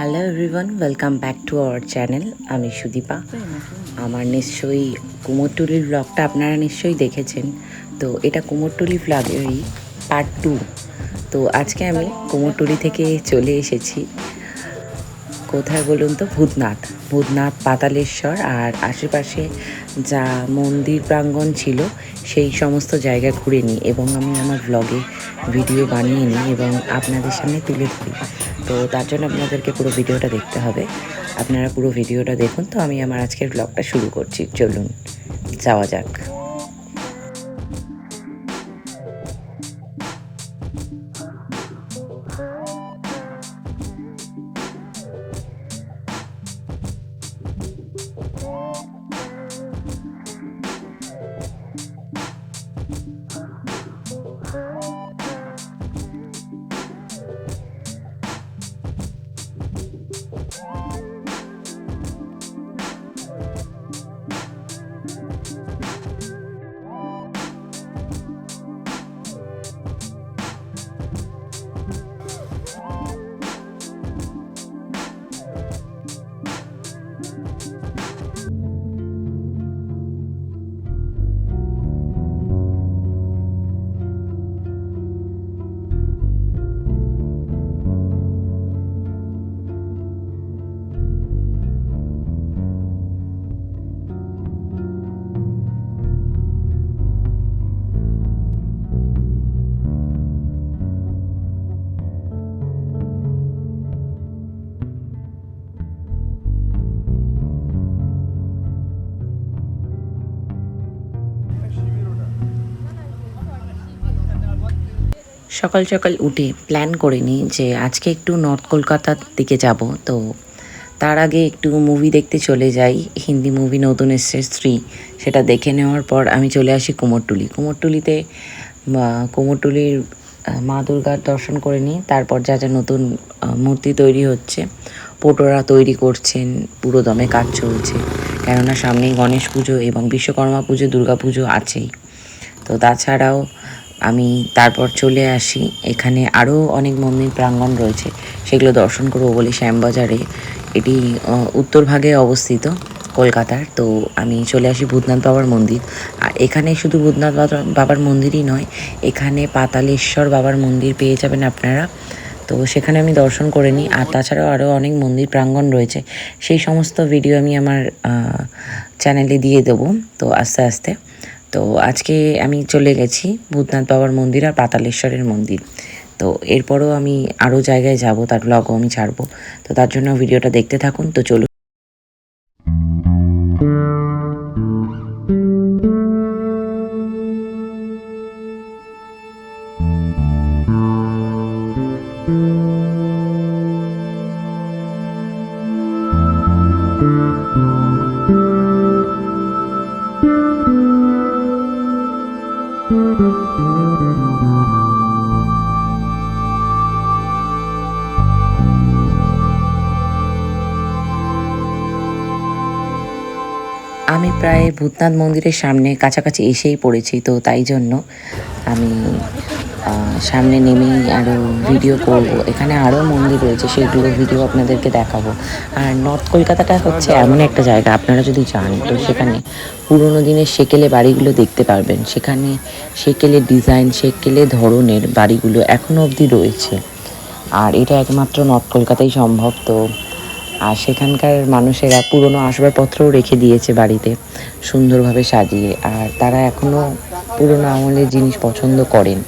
Hello everyone welcome back to our channel আমি সুদীপা। আমার নিশ্চয়ই কুমোরটুলির ব্লগটা আপনারা নিশ্চয়ই দেখেছেন। তো এটা কুমোরটুলি ব্লগেরই পার্ট টু তো আজকে আমি কুমোরটুলি থেকে চলে এসেছি। কোথায় বলুন তো? ভূতনাথ। ভূতনাথ, পাতালেশ্বর আর আশেপাশে যা মন্দির প্রাঙ্গণ ছিল, সেই সমস্ত জায়গা ঘুরে নিই এবং আমি আমার ব্লগে ভিডিও বানিয়ে নিই এবং আপনাদের সামনে তুলে ধরি। তো তার জন্য আপনাদেরকে পুরো ভিডিওটা দেখতে হবে। আপনারা পুরো ভিডিওটা দেখুন। তো আমি আমার আজকের ব্লগটা শুরু করছি। চলুন, যাওয়া যাক। সকাল সকাল উঠে প্ল্যান করে নিই যে আজকে একটু নর্থ কলকাতার দিকে যাব। তো তার আগে একটু মুভি দেখতে চলে যাই। হিন্দি মুভি নতুন এসছে স্ত্রী সেটা দেখে নেওয়ার পর আমি চলে আসি কুমোরটুলি। কুমোরটুলিতে কুমোরটুলির মা দুর্গার দর্শন করে নিই। তারপর যা যা নতুন মূর্তি তৈরি হচ্ছে, পটোরা তৈরি করছেন, পুরো দমে কাজ চলছে। কেননা সামনেই গণেশ পুজো এবং বিশ্বকর্মা পুজো, দুর্গা পুজো আছেই। তো তাছাড়াও আমি তারপর চলে আসি। এখানে আরও অনেক মন্দির প্রাঙ্গণ রয়েছে। সেগুলো দর্শন করব বলে শ্যামবাজারে। এটি আহ, উত্তর ভাগে অবস্থিত কলকাতার। তো আমি চলে আসি ভূতনাথ বাবার মন্দির। আর এখানে শুধু ভূতনাথ বাবা- বাবার মন্দিরই নয় এখানে পাতালেশ্বর বাবার মন্দির পেয়ে যাবেন আপনারা। তো সেখানে আমি দর্শন করে নিই। আর তাছাড়াও আরও অনেক মন্দির প্রাঙ্গণ রয়েছে। সেই সমস্ত ভিডিও আমি আমার চ্যানেলে দিয়ে দেবো। তো আস্তে আস্তে। তো আজকে আমি চলে গেছি ভূতনাথ বাবার মন্দির আর পাতালেশ্বরের মন্দির। তো এরপরও আমি আরও জায়গায় যাব, তার ব্লগও আমি ছাড়বো। তো তার জন্য ভিডিওটা দেখতে থাকুন, তো চলুন। আমি প্রায় ভূতনাথ মন্দিরের সামনে কাছাকাছি এসেই পড়েছি, তো তাই জন্য আমি সামনে নেমেই আরও ভিডিও করব। এখানে আরও মন্দির রয়েছে সেইগুলো ভিডিও আপনাদেরকে দেখাবো। আর নর্থ কলকাতাটা হচ্ছে এমন একটা জায়গা, আপনারা যদি যান, তো সেখানে পুরোনো দিনের সেকেলে বাড়িগুলো দেখতে পারবেন। সেখানে সেকেলের ডিজাইন সেকেলে ধরনের বাড়িগুলো এখনও অবধি রয়েছে। আর এটা একমাত্র নর্থ কলকাতায় সম্ভব, তো আর সেখানকার মানুষেরা পুরনো আসবাবপত্রও রেখে দিয়েছে বাড়িতে, সুন্দরভাবে সাজিয়ে। আর তারা এখনও পুরনো আমলের জিনিস পছন্দ করেন।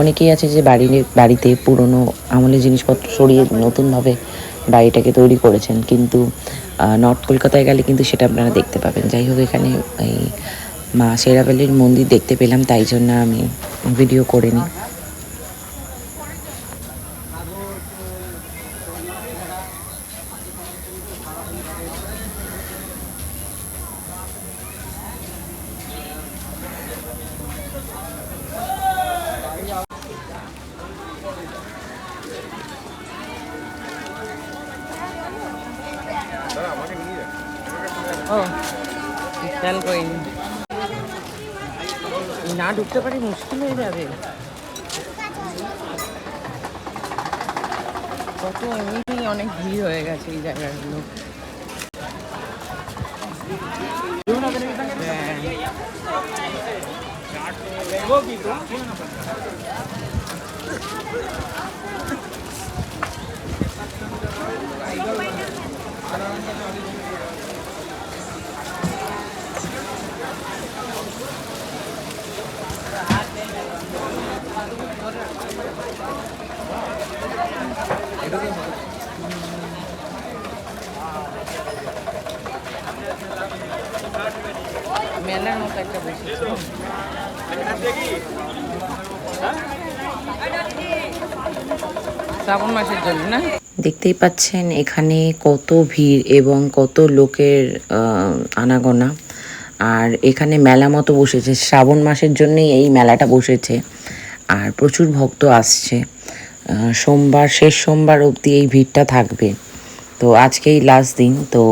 অনেকেই আছে যে বাড়ির, বাড়িতে পুরনো আমলের জিনিসপত্র সরিয়ে নতুনভাবে বাড়িটাকে তৈরি করেছেন, কিন্তু নর্থ কলকাতায় গেলে কিন্তু সেটা আপনারা দেখতে পাবেন। যাই হোক, এখানে এই মা শেরাবালির মন্দির দেখতে পেলাম, তাই জন্য আমি ভিডিও করে নিই। ও খেয়াল করিনি না ঢুকতে পারি, মুশকিল হয়ে যাবে। কত এমনিতেই অনেক ভিড় হয়ে গেছে এই জায়গাগুলো। হ্যাঁ। মেলার মতো একটা বসেছে শ্রাবণ মাসের জন্য না? দেখতেই পাচ্ছেন এখানে কত ভিড় এবং কত লোকের আনাগোনা। আর এখানে মেলা মতো বসেছে। শ্রাবণ মাসের জন্যই এই মেলাটা বসেছে। আর প্রচুর ভক্ত আসছে। সোমবার, শেষ সোমবার অবধি এই ভিড়টা থাকবে। তো আজকেই লাস্ট দিন। তো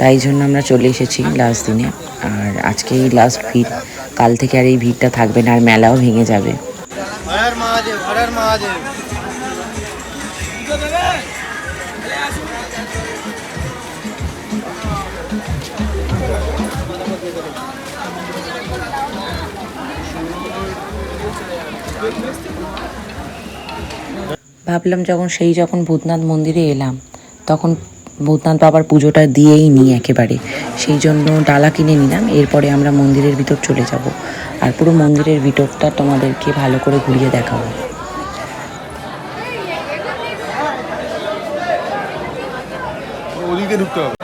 তাই জন্য আমরা চলে এসেছি লাস্ট দিনে। আর আজকেই লাস্ট ভিড়। কাল থেকে আর এই ভিড়টা থাকবে না। আর মেলাও ভেঙে যাবে। মহাদেব মহাদেব। ভাবলাম যখন সেই যখন ভূতনাথ মন্দিরে এলাম, তখন ভূতনাথ বাবার পুজোটা দিয়েই নিই একেবারে। সেই জন্য ডালা কিনে নিলাম, এরপরে আমরা মন্দিরের ভিতর চলে যাব। আর পুরো মন্দিরের ভিতরটা তোমাদেরকে ভালো করে ঘুরিয়ে দেখাবো। ওদিকে ঢুকতে হবে।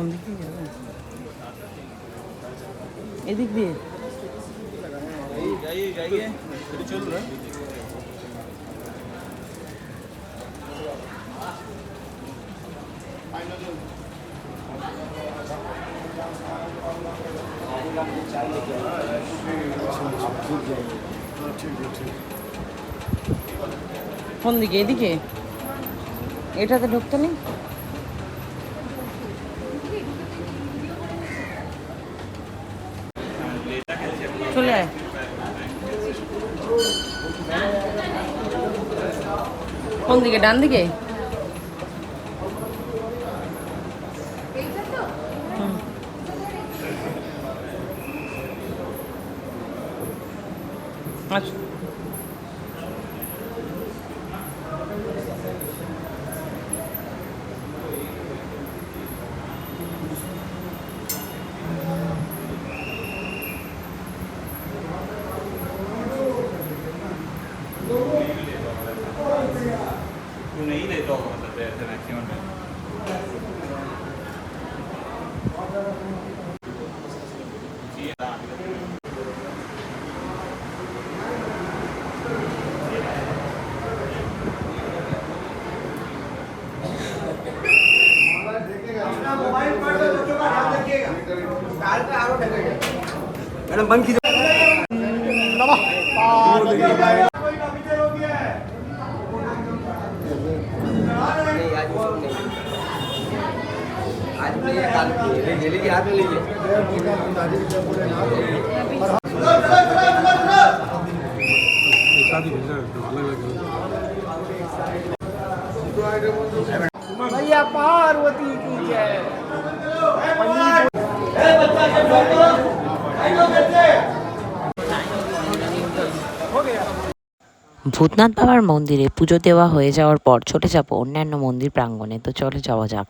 কোন দিক যাবে এদিক দিয়ে। কোন দিকে? এদিকে? এটাতে ঢুকতে নেই চলে আয়। কোন দিকে? ডান দিকে। আচ্ছা। मैडम बंद कीजिए। नहीं आज नहीं। भैया पार्वती की जय ভূতনাথ বাবার মন্দিরে পুজো দেওয়া হয়ে যাওয়ার পর চলে যাব অন্যান্য মন্দির প্রাঙ্গণে তো চলে যাওয়া যাক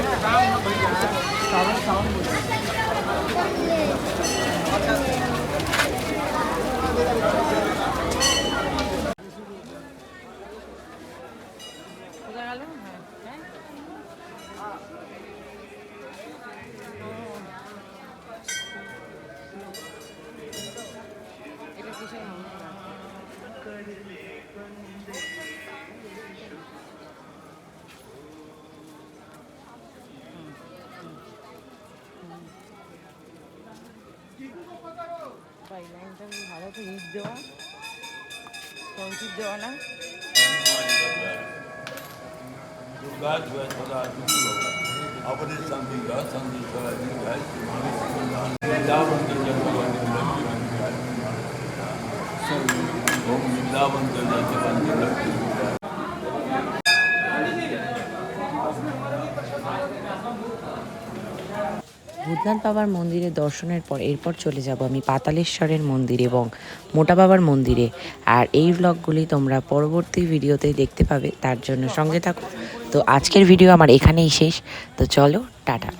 কোথায় গেল পাই না কিন্তু ভালো তো ইট দেওয়া কংক্রিট দেওয়া না God was for our people. Our something God, something for our new guys. Vrindavan ke jaise bande lakhi bande So, Om Vrindavan ke jaise bande lakhi bande Bhutnath বাবার মন্দিরে দর্শনের পর এরপর চলে যাব আমি পাতালেশ্বরের মন্দির এবং মোটা বাবার মন্দিরে। আর এই ব্লগগুলি তোমরা পরবর্তী ভিডিওতে দেখতে পাবে, তার জন্য সঙ্গে থাকো। তো আজকের ভিডিও আমার এখানেই শেষ। তো চলো, টাটা।